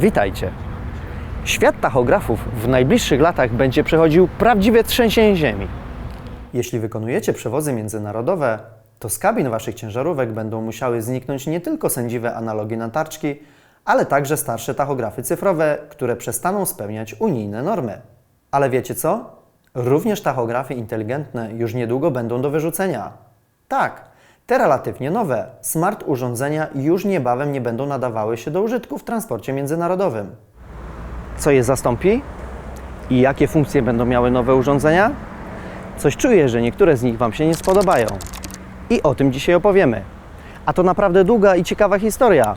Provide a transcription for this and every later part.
Witajcie. Świat tachografów w najbliższych latach będzie przechodził prawdziwe trzęsienie ziemi. Jeśli wykonujecie przewozy międzynarodowe, to z kabin waszych ciężarówek będą musiały zniknąć nie tylko sędziwe analogi natarczki, ale także starsze tachografy cyfrowe, które przestaną spełniać unijne normy. Ale wiecie co? Również tachografy inteligentne już niedługo będą do wyrzucenia. Tak, te relatywnie nowe, smart urządzenia już niebawem nie będą nadawały się do użytku w transporcie międzynarodowym. Co je zastąpi? I jakie funkcje będą miały nowe urządzenia? Coś czuję, że niektóre z nich Wam się nie spodobają. I o tym dzisiaj opowiemy. A to naprawdę długa i ciekawa historia,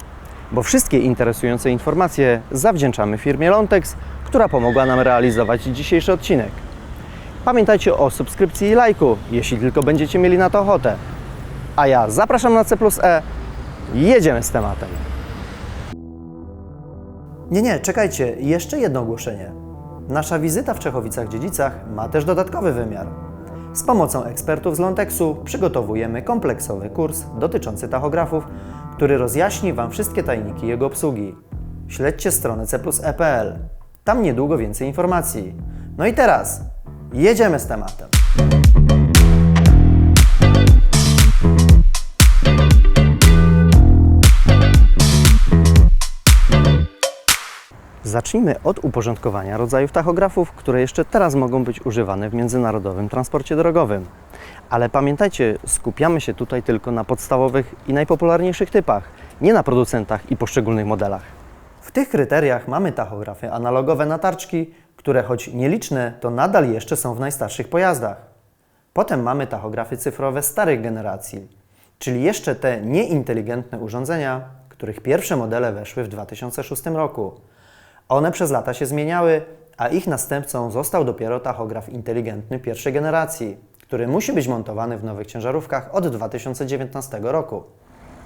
bo wszystkie interesujące informacje zawdzięczamy firmie Lontex, która pomogła nam realizować dzisiejszy odcinek. Pamiętajcie o subskrypcji i lajku, jeśli tylko będziecie mieli na to ochotę. A ja zapraszam na C plus E. Jedziemy z tematem. Nie, nie, czekajcie, jeszcze jedno ogłoszenie. Nasza wizyta w Czechowicach-Dziedzicach ma też dodatkowy wymiar. Z pomocą ekspertów z Lontexu przygotowujemy kompleksowy kurs dotyczący tachografów, który rozjaśni Wam wszystkie tajniki jego obsługi. Śledźcie stronę c+e.pl. Tam niedługo więcej informacji. No i teraz jedziemy z tematem. Zacznijmy od uporządkowania rodzajów tachografów, które jeszcze teraz mogą być używane w międzynarodowym transporcie drogowym. Ale pamiętajcie, skupiamy się tutaj tylko na podstawowych i najpopularniejszych typach, nie na producentach i poszczególnych modelach. W tych kryteriach mamy tachografy analogowe natarczki, które choć nieliczne, to nadal jeszcze są w najstarszych pojazdach. Potem mamy tachografy cyfrowe starych generacji, czyli jeszcze te nieinteligentne urządzenia, których pierwsze modele weszły w 2006 roku. One przez lata się zmieniały, a ich następcą został dopiero tachograf inteligentny pierwszej generacji, który musi być montowany w nowych ciężarówkach od 2019 roku.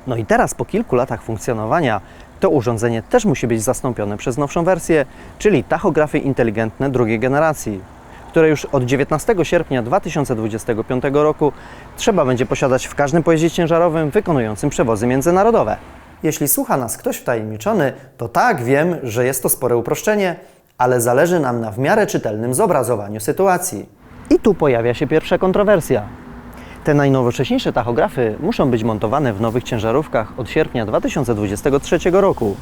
No i teraz po kilku latach funkcjonowania to urządzenie też musi być zastąpione przez nowszą wersję, czyli tachografy inteligentne drugiej generacji, które już od 19 sierpnia 2025 roku trzeba będzie posiadać w każdym pojeździe ciężarowym wykonującym przewozy międzynarodowe. Jeśli słucha nas ktoś wtajemniczony, to tak, wiem, że jest to spore uproszczenie, ale zależy nam na w miarę czytelnym zobrazowaniu sytuacji. I tu pojawia się pierwsza kontrowersja. Te najnowocześniejsze tachografy muszą być montowane w nowych ciężarówkach od sierpnia 2023 roku.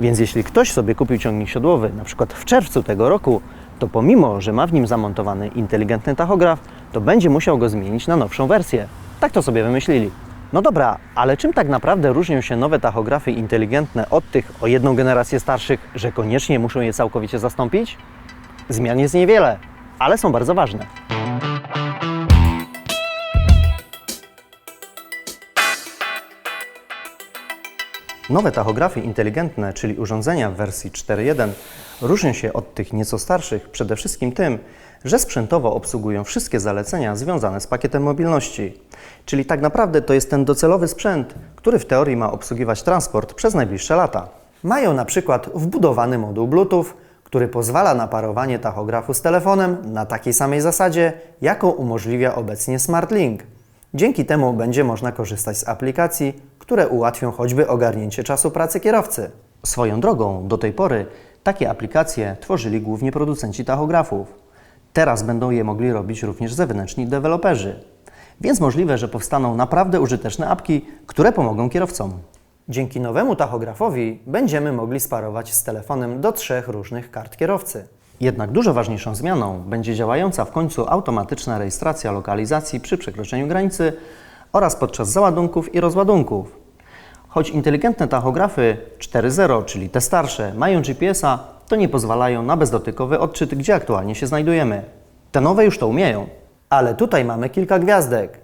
Więc jeśli ktoś sobie kupił ciągnik siodłowy, na przykład w czerwcu tego roku, to pomimo, że ma w nim zamontowany inteligentny tachograf, to będzie musiał go zmienić na nowszą wersję. Tak to sobie wymyślili. No dobra, ale czym tak naprawdę różnią się nowe tachografy inteligentne od tych o jedną generację starszych, że koniecznie muszą je całkowicie zastąpić? Zmian jest niewiele, ale są bardzo ważne. Nowe tachografy inteligentne, czyli urządzenia w wersji 4.1, różnią się od tych nieco starszych przede wszystkim tym, że sprzętowo obsługują wszystkie zalecenia związane z pakietem mobilności. Czyli tak naprawdę to jest ten docelowy sprzęt, który w teorii ma obsługiwać transport przez najbliższe lata. Mają na przykład wbudowany moduł Bluetooth, który pozwala na parowanie tachografu z telefonem na takiej samej zasadzie, jaką umożliwia obecnie SmartLink. Dzięki temu będzie można korzystać z aplikacji, które ułatwią choćby ogarnięcie czasu pracy kierowcy. Swoją drogą, do tej pory takie aplikacje tworzyli głównie producenci tachografów. Teraz będą je mogli robić również zewnętrzni deweloperzy. Więc możliwe, że powstaną naprawdę użyteczne apki, które pomogą kierowcom. Dzięki nowemu tachografowi będziemy mogli sparować z telefonem do trzech różnych kart kierowcy. Jednak dużo ważniejszą zmianą będzie działająca w końcu automatyczna rejestracja lokalizacji przy przekroczeniu granicy oraz podczas załadunków i rozładunków. Choć inteligentne tachografy 4.0, czyli te starsze, mają GPS-a, to nie pozwalają na bezdotykowy odczyt, gdzie aktualnie się znajdujemy. Te nowe już to umieją. Ale tutaj mamy kilka gwiazdek.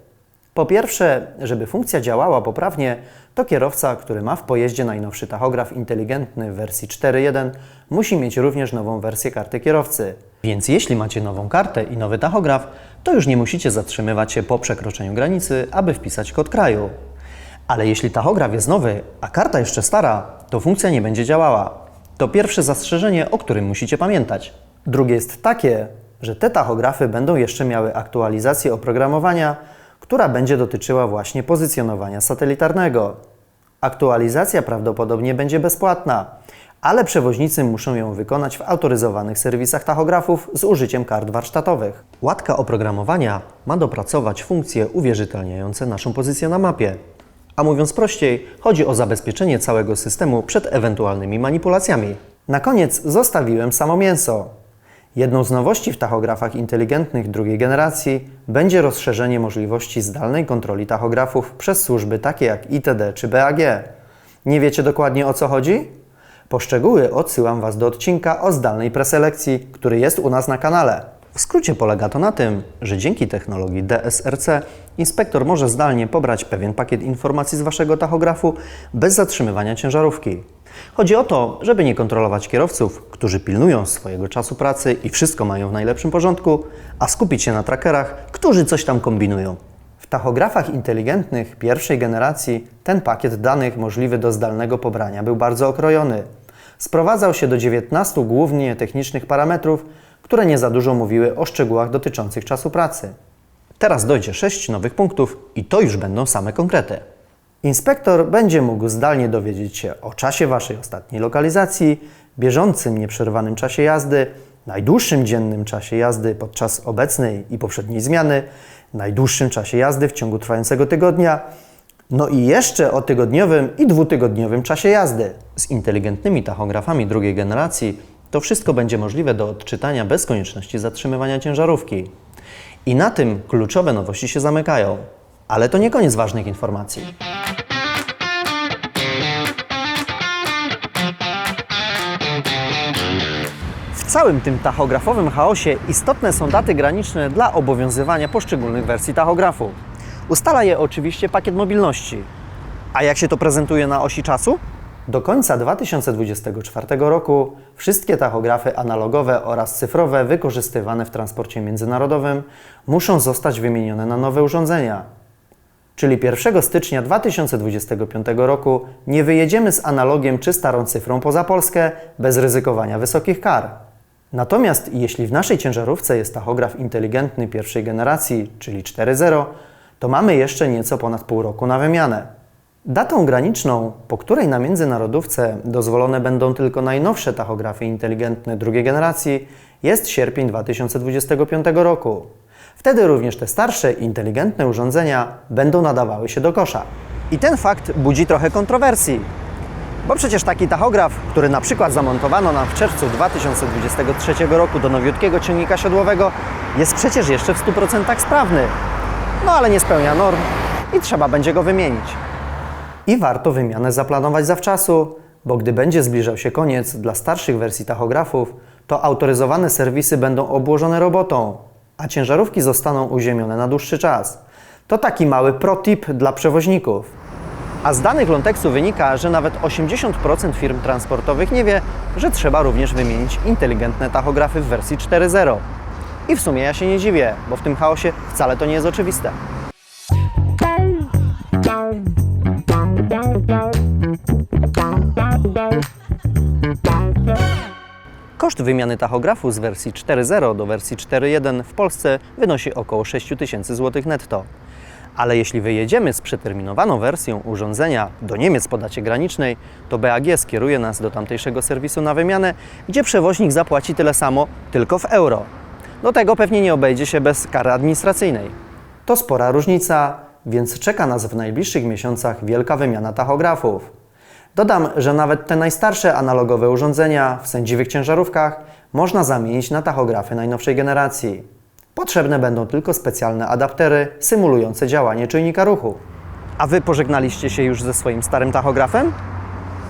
Po pierwsze, żeby funkcja działała poprawnie, to kierowca, który ma w pojeździe najnowszy tachograf inteligentny w wersji 4.1, musi mieć również nową wersję karty kierowcy. Więc jeśli macie nową kartę i nowy tachograf, to już nie musicie zatrzymywać się po przekroczeniu granicy, aby wpisać kod kraju. Ale jeśli tachograf jest nowy, a karta jeszcze stara, to funkcja nie będzie działała. To pierwsze zastrzeżenie, o którym musicie pamiętać. Drugie jest takie, że te tachografy będą jeszcze miały aktualizację oprogramowania, która będzie dotyczyła właśnie pozycjonowania satelitarnego. Aktualizacja prawdopodobnie będzie bezpłatna, ale przewoźnicy muszą ją wykonać w autoryzowanych serwisach tachografów z użyciem kart warsztatowych. Łatka oprogramowania ma dopracować funkcje uwierzytelniające naszą pozycję na mapie. A mówiąc prościej, chodzi o zabezpieczenie całego systemu przed ewentualnymi manipulacjami. Na koniec zostawiłem samo mięso. Jedną z nowości w tachografach inteligentnych drugiej generacji będzie rozszerzenie możliwości zdalnej kontroli tachografów przez służby takie jak ITD czy BAG. Nie wiecie dokładnie o co chodzi? Po szczegóły odsyłam Was do odcinka o zdalnej preselekcji, który jest u nas na kanale. W skrócie polega to na tym, że dzięki technologii DSRC inspektor może zdalnie pobrać pewien pakiet informacji z Waszego tachografu bez zatrzymywania ciężarówki. Chodzi o to, żeby nie kontrolować kierowców, którzy pilnują swojego czasu pracy i wszystko mają w najlepszym porządku, a skupić się na trackerach, którzy coś tam kombinują. W tachografach inteligentnych pierwszej generacji ten pakiet danych możliwy do zdalnego pobrania był bardzo okrojony. Sprowadzał się do 19 głównie technicznych parametrów, które nie za dużo mówiły o szczegółach dotyczących czasu pracy. Teraz dojdzie 6 nowych punktów i to już będą same konkrety. Inspektor będzie mógł zdalnie dowiedzieć się o czasie Waszej ostatniej lokalizacji, bieżącym nieprzerwanym czasie jazdy, najdłuższym dziennym czasie jazdy podczas obecnej i poprzedniej zmiany, najdłuższym czasie jazdy w ciągu trwającego tygodnia, no i jeszcze o tygodniowym i dwutygodniowym czasie jazdy. Z inteligentnymi tachografami drugiej generacji to wszystko będzie możliwe do odczytania bez konieczności zatrzymywania ciężarówki. I na tym kluczowe nowości się zamykają. Ale to nie koniec ważnych informacji. W całym tym tachografowym chaosie istotne są daty graniczne dla obowiązywania poszczególnych wersji tachografu. Ustala je oczywiście pakiet mobilności. A jak się to prezentuje na osi czasu? Do końca 2024 roku wszystkie tachografy analogowe oraz cyfrowe wykorzystywane w transporcie międzynarodowym muszą zostać wymienione na nowe urządzenia. Czyli 1 stycznia 2025 roku nie wyjedziemy z analogiem czy starą cyfrą poza Polskę bez ryzykowania wysokich kar. Natomiast jeśli w naszej ciężarówce jest tachograf inteligentny pierwszej generacji, czyli 4.0, to mamy jeszcze nieco ponad pół roku na wymianę. Datą graniczną, po której na międzynarodówce dozwolone będą tylko najnowsze tachografy inteligentne drugiej generacji, jest sierpień 2025 roku. Wtedy również te starsze, inteligentne urządzenia będą nadawały się do kosza. I ten fakt budzi trochę kontrowersji. Bo przecież taki tachograf, który na przykład zamontowano nam w czerwcu 2023 roku do nowiutkiego ciągnika siodłowego, jest przecież jeszcze w 100% sprawny. No ale nie spełnia norm i trzeba będzie go wymienić. I warto wymianę zaplanować zawczasu, bo gdy będzie zbliżał się koniec dla starszych wersji tachografów, to autoryzowane serwisy będą obłożone robotą, a ciężarówki zostaną uziemione na dłuższy czas. To taki mały pro-tip dla przewoźników. A z danych Lonteksu wynika, że nawet 80% firm transportowych nie wie, że trzeba również wymienić inteligentne tachografy w wersji 4.0. I w sumie ja się nie dziwię, bo w tym chaosie wcale to nie jest oczywiste. Koszt wymiany tachografu z wersji 4.0 do wersji 4.1 w Polsce wynosi około 6 tysięcy złotych netto. Ale jeśli wyjedziemy z przeterminowaną wersją urządzenia do Niemiec po dacie granicznej, to BAG skieruje nas do tamtejszego serwisu na wymianę, gdzie przewoźnik zapłaci tyle samo, tylko w euro. Do tego pewnie nie obejdzie się bez kary administracyjnej. To spora różnica, więc czeka nas w najbliższych miesiącach wielka wymiana tachografów. Dodam, że nawet te najstarsze analogowe urządzenia w sędziwych ciężarówkach można zamienić na tachografy najnowszej generacji. Potrzebne będą tylko specjalne adaptery symulujące działanie czujnika ruchu. A Wy pożegnaliście się już ze swoim starym tachografem?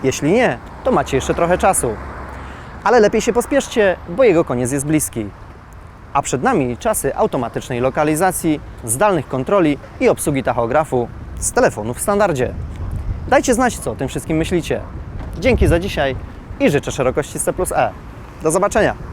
Jeśli nie, to macie jeszcze trochę czasu. Ale lepiej się pospieszcie, bo jego koniec jest bliski. A przed nami czasy automatycznej lokalizacji, zdalnych kontroli i obsługi tachografu z telefonu w standardzie. Dajcie znać, co o tym wszystkim myślicie. Dzięki za dzisiaj i życzę szerokości C plus E. Do zobaczenia!